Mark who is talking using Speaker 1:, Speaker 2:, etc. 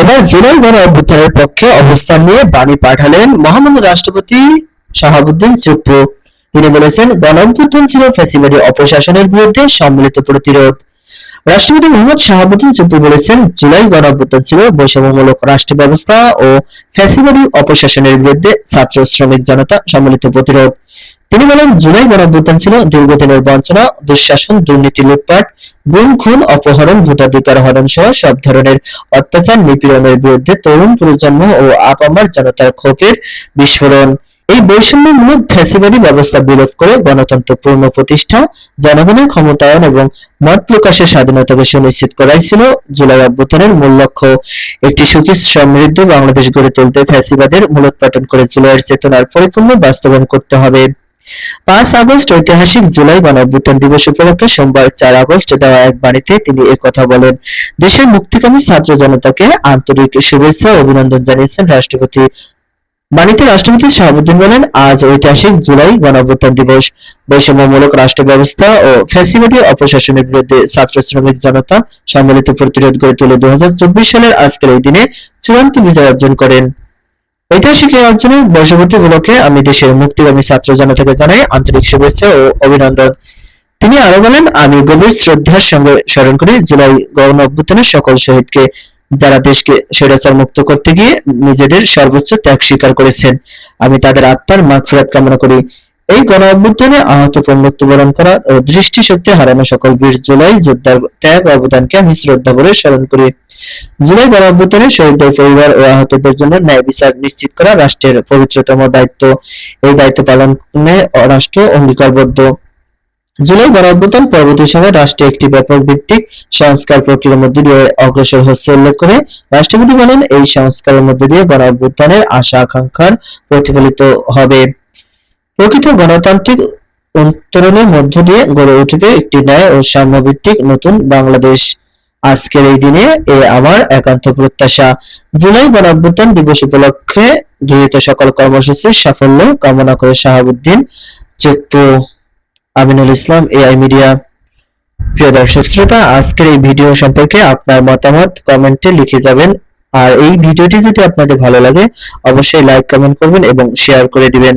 Speaker 1: এবার জুলাই গণ অভ্যুত্থানের পক্ষে অবস্থান নিয়ে বাণী পাঠালেন মহামান্য রাষ্ট্রপতি শাহাবুদ্দিন চুপ্পু। তিনি বলেছেন গণ অভ্যুত্থান ছিল ফ্যাসিবাদী অপশাসনের বিরুদ্ধে সম্মিলিত প্রতিরোধ। রাষ্ট্রপতি মোহাম্মদ শাহাবুদ্দিন চুপ্পু বলেছেন, জুলাই গণ অভ্যুত্থান ছিল বৈষম্যমূলক রাষ্ট্র ব্যবস্থা ও ফ্যাসিবাদী অপশাসনের বিরুদ্ধে ছাত্র শ্রমিক জনতা সম্মিলিত প্রতিরোধ। তিনি বলেন, জুলাই গণ অভ্যুত্থান ছিল দীর্ঘদিনের বঞ্চনা, দুঃশাসন, দুর্নীতি লুটপাট, গুম, খুন, অপহরণ, ভোটাধিকার হরণ সহ সব ধরনের অত্যাচার নিপীড়নের বিরুদ্ধে তরুণ প্রজন্ম ও আপামার জনতার ক্ষোভের বিস্ফোরণ। এই বৈষম্যমূলক ফ্যাসিবাদী ব্যবস্থা বিলোপ করে গণতন্ত্র পূর্ণ প্রতিষ্ঠা, জনগণের ক্ষমতায়ন এবং মত প্রকাশের স্বাধীনতাকে সুনিশ্চিত করাই ছিল জুলাই অভ্যুত্থানের মূল লক্ষ্য। একটি সুখী সমৃদ্ধ বাংলাদেশ গড়ে তুলতে ফ্যাসিবাদের মূলোৎপাটন করে জুলাইয়ের চেতনার পরিপূর্ণ বাস্তবায়ন করতে হবে। পাঁচ আগস্ট ঐতিহাসিক জুলাই গণ অভ্যুত্থান দিবস উপলক্ষে সোমবার চার আগস্ট দেওয়া এক বাণীতে তিনি একথা বলেন। দেশের মুক্তিকামী ছাত্র জনতাকে আন্তরিক শুভেচ্ছা ও অভিনন্দন জানিয়েছেন রাষ্ট্রপতি। বাণীতে রাষ্ট্রপতি শাহাবুদ্দিন বলেন, আজ ঐতিহাসিক জুলাই গণ অভ্যুত্থান দিবস। বৈষম্যমূলক রাষ্ট্র ব্যবস্থা ও ফ্যাসিবাদী অপশাসনের বিরুদ্ধে ছাত্র শ্রমিক জনতা সম্মিলিত প্রতিরোধ গড়ে তুলে দু হাজার চব্বিশ সালের আজকের এই দিনে চূড়ান্ত বিজয় অর্জন করেন। ঐতিহাসিক এই অর্জনের বর্ষপূর্তি উপলক্ষে আমি দেশের মুক্তিগামী ছাত্র জনতাকে জানাই আন্তরিক শুভেচ্ছা ও অভিনন্দন। তিনি আরও বলেন, আমি গভীর শ্রদ্ধার সঙ্গে স্মরণ করি জুলাই গণ অভ্যুত্থানের সকল শহীদকে, যারা দেশকে স্বৈরাচার মুক্ত করতে গিয়ে নিজেদের সর্বোচ্চ ত্যাগ স্বীকার করেছেন। আমি তাদের আত্মার মাগফিরাত কামনা করি। এই গণ অভ্যুত্থানে আহত ও মৃত্যুবরণ করা ও দৃষ্টিশক্তি হারানো সকল বীর জুলাই যোদ্ধার ত্যাগ অবদানকে আমি শ্রদ্ধা করে স্মরণ করি। জুলাই গণ অভ্যুত্থানে শহীদদের পরিবার ও আহতদের জন্য ন্যায় বিচার নিশ্চিত করা রাষ্ট্রের পবিত্রতম দায়িত্ব। এই দায়িত্ব পালনে রাষ্ট্র অঙ্গীকারবদ্ধ। জুলাই গণ অভ্যুত্থান পরবর্তী সময়ে রাষ্ট্রে একটি ব্যাপক ভিত্তিক সংস্কার প্রক্রিয়ার মধ্যে দিয়ে অগ্রসর হচ্ছে উল্লেখ করে রাষ্ট্রপতি বলেন, এই সংস্কারের মধ্যে দিয়ে গণ অভ্যুত্থানের আশা আকাঙ্ক্ষার প্রতিফলিত হবে। প্রকৃত গণতান্ত্রিক উত্তরণের মধ্য দিয়ে গড়ে উঠবে একটি ন্যায় ও সাম্যভিত্তিক নতুন বাংলাদেশ। আজকের এই দিনে এ আমার একান্ত প্রত্যাশা। জুলাই গণঅভ্যুত্থান দিবস উপলক্ষে গৃহীত সকল কর্মসূচির সাফল্য কামনা করে শাহাবুদ্দিন চুপ্পু আমিনুল ইসলাম, এআই মিডিয়া। প্রিয় দর্শক শ্রোতা, আজকের এই ভিডিও সম্পর্কে আপনার মতামত কমেন্টে লিখে যাবেন। আর এই ভিডিওটি যদি আপনাদের ভালো লাগে, অবশ্যই লাইক, কমেন্ট করবেন এবং শেয়ার করে দিবেন।